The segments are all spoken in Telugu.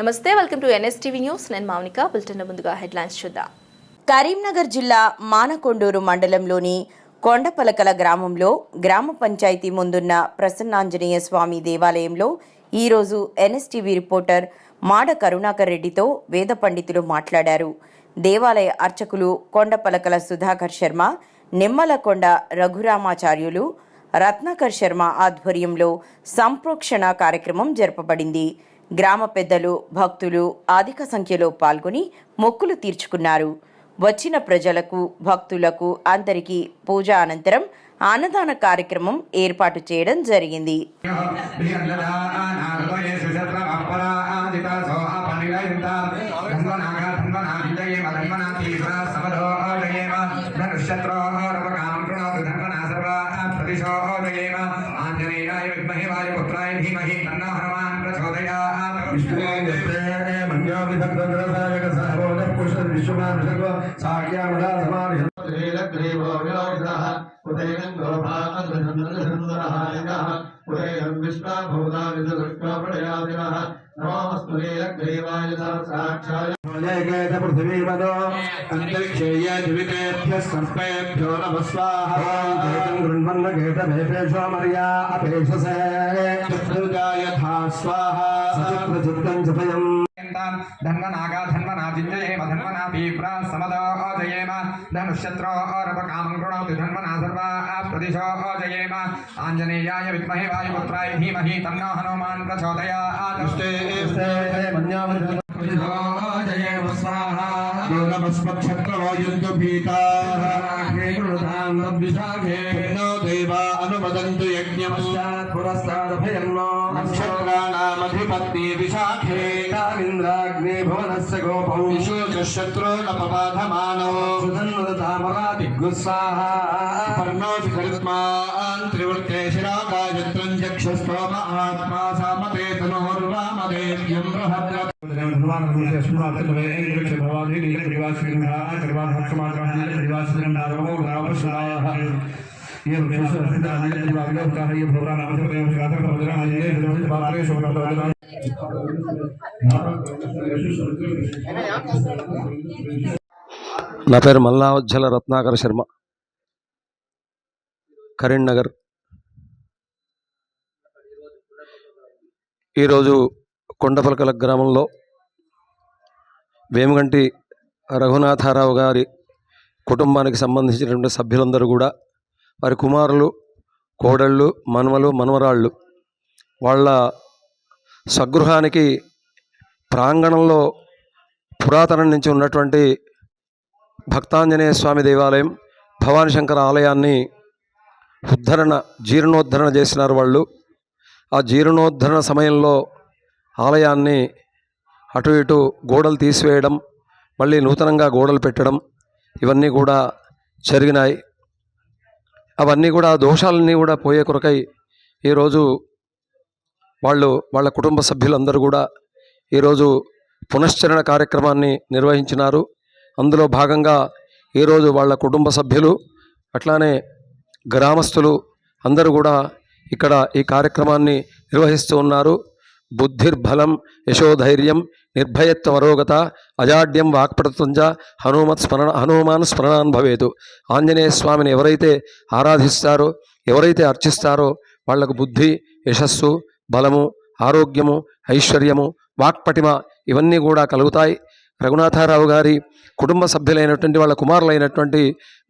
నమస్తే వెల్కమ్ టు ఎన్ఎస్టీవీ న్యూస్. నేను మౌనిక. బులెటిన్ ముందుగా హెడ్లైన్స్ చూద్దాం. కరీంనగర్ జిల్లా మానకొండూరు మండలంలోని కొండపలకల గ్రామంలో గ్రామ పంచాయతీ ముందున్న ప్రసన్నాంజనేయ స్వామి దేవాలయంలో ఈరోజు ఎన్ఎస్టీవీ రిపోర్టర్ మాడ కరుణాకర్ రెడ్డితో వేద పండితులు మాట్లాడారు. దేవాలయ అర్చకులు కొండపలకల సుధాకర్ శర్మ నిమ్మలకొండ రఘురామాచార్యులు రత్నాకర్ శర్మ ఆధ్వర్యంలో సంప్రోక్షణ కార్యక్రమం జరపబడింది. గ్రామ పెద్దలు భక్తులు అధిక సంఖ్యలో పాల్గొని మొక్కులు తీర్చుకున్నారు. వచ్చిన ప్రజలకు భక్తులకు అందరికీ పూజ అనంతరం అన్నదాన కార్యక్రమం ఏర్పాటు చేయడం జరిగింది. ఆంజనేయాయ విద్మహే వాయుపుత్రాయ ధీమహి తన్నో హనుమాన్ ప్రచోదయాత్. విష్ణువే నిత్రే మన్యోభిధగ్రసాయక సహోద పురుష सूर्यैकेत पृथिवीपद अन्तरिक्षेयेभ्यः सर्पेभ्यो नमः स्वाहा गृण्वन्नकेतमेपेषो मर्या अपेक्षसे चतुर्गा यथा स्वाहा सचित्रचित्तम् च भयम् धन्वनागा धन्वनाजिन्य एव धन्वना तीव्रा समदो अजयेम धनुश्शत्रो अरपकामं गृणोति धन्वना सर्वा प्रदिशो अजयेम आञ्जनेयाय विद्महे वायुपुत्राय धीमहि तन्नो हनुमान् प्रचोदयात् भस्मक्षत्रवायुन्दुभीताः देवा अनुमदन्तु यज्ञमस्तात्पुरस्तादभयन्नो नक्षत्राणामधिपत्ये विशाखे काविन्द्राग्ने भुवनस्य गोपौ विशोचशत्रो न पबाधमानो सुधन्वदतामरादिग्गुस्साः पर्णोऽपि खरित्मान् त्रिवृत्ते शिराकायत्रम् चक्षुस्तोम आत्मा सामते तनोः ये నా పేరు మల్లావజ్జల రత్నాకర శర్మ. కరీంనగర్. ఈరోజు కొండపలకల గ్రామంలో వేమగంటి రఘునాథారావు గారి కుటుంబానికి సంబంధించినటువంటి సభ్యులందరూ కూడా వారి కుమారులు కోడళ్ళు మనవలు మనవరాళ్ళు వాళ్ళ స్వగృహానికి ప్రాంగణంలో పురాతనం నుంచి ఉన్నటువంటి భక్తాంజనేయ స్వామి దేవాలయం భవానీ శంకర ఆలయాన్ని ఉద్ధరణ జీర్ణోద్ధరణ చేసినారు వాళ్ళు. ఆ జీర్ణోద్ధరణ సమయంలో ఆలయాన్ని అటు ఇటు గోడలు తీసివేయడం మళ్ళీ నూతనంగా గోడలు పెట్టడం ఇవన్నీ కూడా జరిగినాయి. అవన్నీ కూడా దోషాలన్నీ కూడా పోయే కొరకై ఈరోజు వాళ్ళు వాళ్ళ కుటుంబ సభ్యులందరూ కూడా ఈరోజు పునశ్చరణ కార్యక్రమాన్ని నిర్వహించినారు. అందులో భాగంగా ఈరోజు వాళ్ళ కుటుంబ సభ్యులు అట్లానే గ్రామస్తులు అందరూ కూడా ఇక్కడ ఈ కార్యక్రమాన్ని నిర్వహిస్తూ ఉన్నారు. బుద్ధిర్బలం యశోధైర్యం నిర్భయత్వరోగత అజాడ్యం వాక్పటత్వంజ హనుమత్ స్మరణ హనుమాన్ స్మరణాన్ భవేదు ఆంజనేయ స్వామిని ఎవరైతే ఆరాధిస్తారో ఎవరైతే అర్చిస్తారో వాళ్ళకు బుద్ధి యశస్సు బలము ఆరోగ్యము ఐశ్వర్యము వాక్పటిమ ఇవన్నీ కూడా కలుగుతాయి. రఘునాథారావు గారి కుటుంబ సభ్యులైనటువంటి వాళ్ళ కుమారులైనటువంటి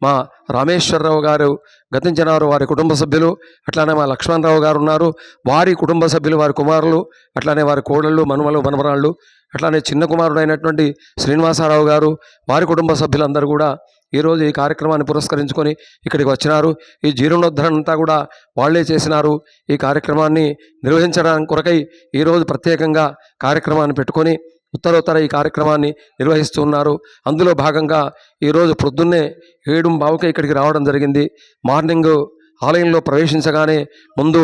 మా రామేశ్వరరావు గారు గతించినారు వారి కుటుంబ సభ్యులు అట్లానే మా లక్ష్మణరావు గారు ఉన్నారు వారి కుటుంబ సభ్యులు వారి కుమారులు అట్లానే వారి కోడళ్ళు మనుమలు మనమరాళ్ళు అట్లానే చిన్న కుమారుడైనటువంటి శ్రీనివాసరావు గారు వారి కుటుంబ సభ్యులందరూ కూడా ఈరోజు ఈ కార్యక్రమాన్ని పురస్కరించుకొని ఇక్కడికి వచ్చినారు. ఈ జీర్ణోద్ధరణ అంతా కూడా వాళ్ళే చేసినారు. ఈ కార్యక్రమాన్ని నిర్వహించడానికి కొరకై ఈరోజు ప్రత్యేకంగా కార్యక్రమాన్ని పెట్టుకొని ఉత్తరోత్తర ఈ కార్యక్రమాన్ని నిర్వహిస్తూ ఉన్నారు. అందులో భాగంగా ఈరోజు ప్రొద్దున్నే ఏడు బావుకే ఇక్కడికి రావడం జరిగింది. మార్నింగ్ ఆలయంలో ప్రవేశించగానే ముందు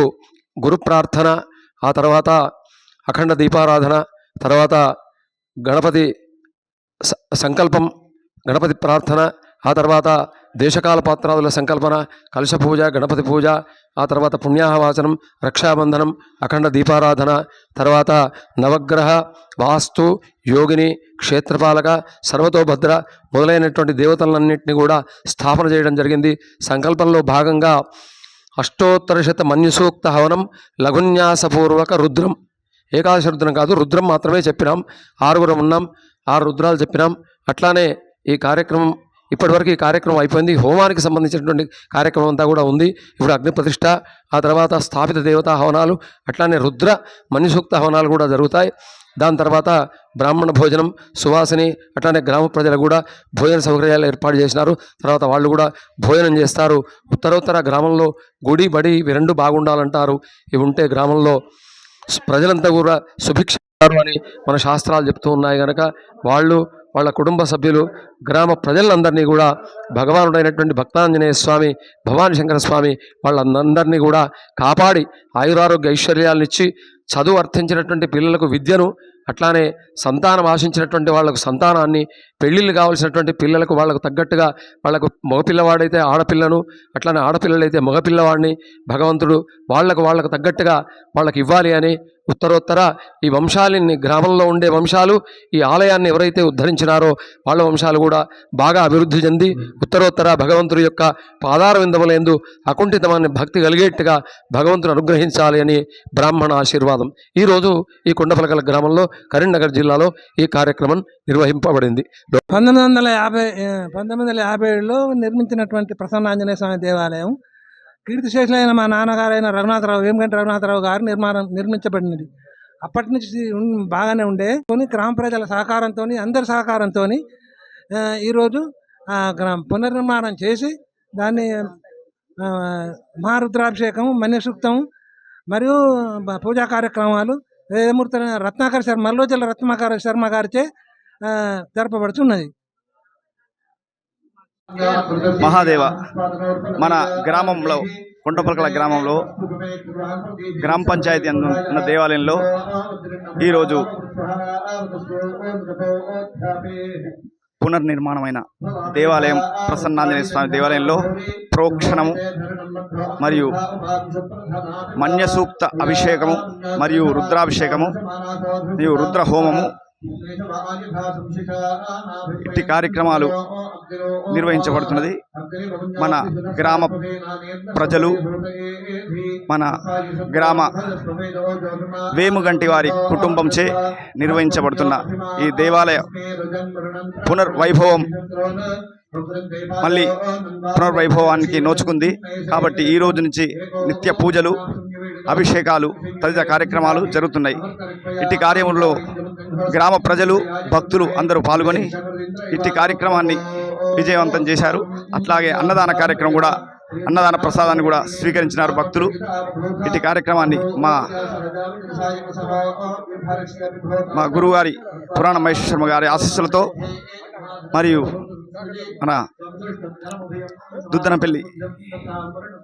గురు ప్రార్థన ఆ తర్వాత అఖండ దీపారాధన తర్వాత గణపతి సంకల్పం గణపతి ప్రార్థన ఆ తర్వాత దేశకాల పాత్రాదుల సంకల్పన కలుష పూజ గణపతి పూజ ఆ తర్వాత పుణ్యాహవాచనం రక్షాబంధనం అఖండ దీపారాధన తర్వాత నవగ్రహ వాస్తు యోగిని క్షేత్రపాలక సర్వతోభద్ర మొదలైనటువంటి దేవతలన్నింటినీ కూడా స్థాపన చేయడం జరిగింది. సంకల్పంలో భాగంగా అష్టోత్తర శత మన్యుసూక్త హవనం లఘున్యాసపూర్వక రుద్రం. ఏకాదశ రుద్రం కాదు రుద్రం మాత్రమే చెప్పినాం. ఆరుగురం ఉన్నాం ఆరు రుద్రాలు చెప్పినాం. అట్లానే ఈ కార్యక్రమం ఇప్పటివరకు ఈ కార్యక్రమం అయిపోయింది. హోమానికి సంబంధించినటువంటి కార్యక్రమం అంతా కూడా ఉంది. ఇప్పుడు అగ్ని ప్రతిష్ట ఆ తర్వాత స్థాపిత దేవతా హవనాలు అట్లానే రుద్ర మణిసూక్త హవనాలు కూడా జరుగుతాయి. దాని తర్వాత బ్రాహ్మణ భోజనం సువాసిని అట్లానే గ్రామ ప్రజలు కూడా భోజన సౌకర్యాలు ఏర్పాటు చేసినారు. తర్వాత వాళ్ళు కూడా భోజనం చేస్తారు. ఉత్తరోత్తర గ్రామంలో గుడి బడి ఇవి రెండు బాగుండాలంటారు. ఇవి ఉంటే గ్రామంలో ప్రజలంతా కూడా సుభిక్ష అని మన శాస్త్రాలు చెప్తూ ఉన్నాయి కనుక వాళ్ళు వాళ్ళ కుటుంబ సభ్యులు గ్రామ ప్రజలందరినీ కూడా భగవానుడైనటువంటి భక్తాంజనేయ స్వామి భవానీ శంకర స్వామి వాళ్ళందరినీ కూడా కాపాడి ఆయురారోగ్య ఐశ్వర్యాలనిచ్చి చదువు అర్థించినటువంటి పిల్లలకు విద్యను అట్లానే సంతానం ఆశించినటువంటి వాళ్ళకు సంతానాన్ని పెళ్ళిళ్ళు కావాల్సినటువంటి పిల్లలకు వాళ్ళకు తగ్గట్టుగా వాళ్ళకు మగపిల్లవాడైతే ఆడపిల్లను అట్లానే ఆడపిల్లలైతే మగపిల్లవాడిని భగవంతుడు వాళ్ళకు వాళ్ళకు తగ్గట్టుగా వాళ్ళకి ఇవ్వాలి అని ఉత్తరోత్తర ఈ వంశాలని గ్రామంలో ఉండే వంశాలు ఈ ఆలయాన్ని ఎవరైతే ఉద్ధరించినారో వాళ్ళ వంశాలు కూడా బాగా అభివృద్ధి చెంది ఉత్తరోత్తర భగవంతుడి యొక్క పాదార విందములందు అకుంఠితమైన భక్తి కలిగేట్టుగా భగవంతుని అనుగ్రహించాలి అని బ్రాహ్మణ ఆశీర్వాదం. ఈరోజు ఈ కొండపలకల గ్రామంలో కరీంనగర్ జిల్లాలో ఈ కార్యక్రమం నిర్వహింపబడింది. పంతొమ్మిది వందల యాభై పంతొమ్మిది వందల యాభై ఏడులో నిర్మించినటువంటి ప్రసన్నాంజనేయ స్వామి దేవాలయం కీర్తిశేషులైన మా నాన్నగారైన రఘునాథరావు వేమగంటి రఘునాథరావు గారు నిర్మాణం నిర్మించబడినది. అప్పటి నుంచి బాగానే ఉండే. కొన్ని గ్రామ ప్రజల సహకారంతో అందరి సహకారంతో ఈరోజు పునర్నిర్మాణం చేసి దాన్ని మహారుద్రాభిషేకం మన్యసూక్తం మరియు పూజా కార్యక్రమాలు వేదమూర్తి రత్నాకర శర్మ మల్లోజల రత్నాకర శర్మ గారిచే జరపబడుతున్నది మహాదేవ మన గ్రామంలో కుంటపలకల గ్రామంలో గ్రామ పంచాయతీ ఉన్న దేవాలయంలో ఈరోజు పునర్నిర్మాణమైన దేవాలయం ప్రసన్నాంజనేయ స్వామి దేవాలయంలో ప్రోక్షణము మరియు మన్యసూక్త అభిషేకము మరియు రుద్రాభిషేకము మరియు రుద్ర హోమము ఇట్టి కార్యక్రమాలు నిర్వహించబడుతున్నది. మన గ్రామ ప్రజలు మన గ్రామ వేముగంటి వారి కుటుంబంచే నిర్వహించబడుతున్న ఈ దేవాలయ పునర్వైభవం మళ్ళీ పునర్వైభవానికి నోచుకుంది. కాబట్టి ఈ రోజు నుంచి నిత్య పూజలు అభిషేకాలు తదితర కార్యక్రమాలు జరుగుతున్నాయి. ఇట్టి కార్యములలో గ్రామ ప్రజలు భక్తులు అందరూ పాల్గొని ఇట్టి కార్యక్రమాన్ని విజయవంతం చేశారు. అట్లాగే అన్నదాన కార్యక్రమం కూడా అన్నదాన ప్రసాదాన్ని కూడా స్వీకరించినారు భక్తులు. ఇట్టి కార్యక్రమాన్ని మా మా గురువుగారి పురాణ మహేశ్వర శర్మ గారి ఆశీస్సులతో మరియు మన దుద్దనపల్లి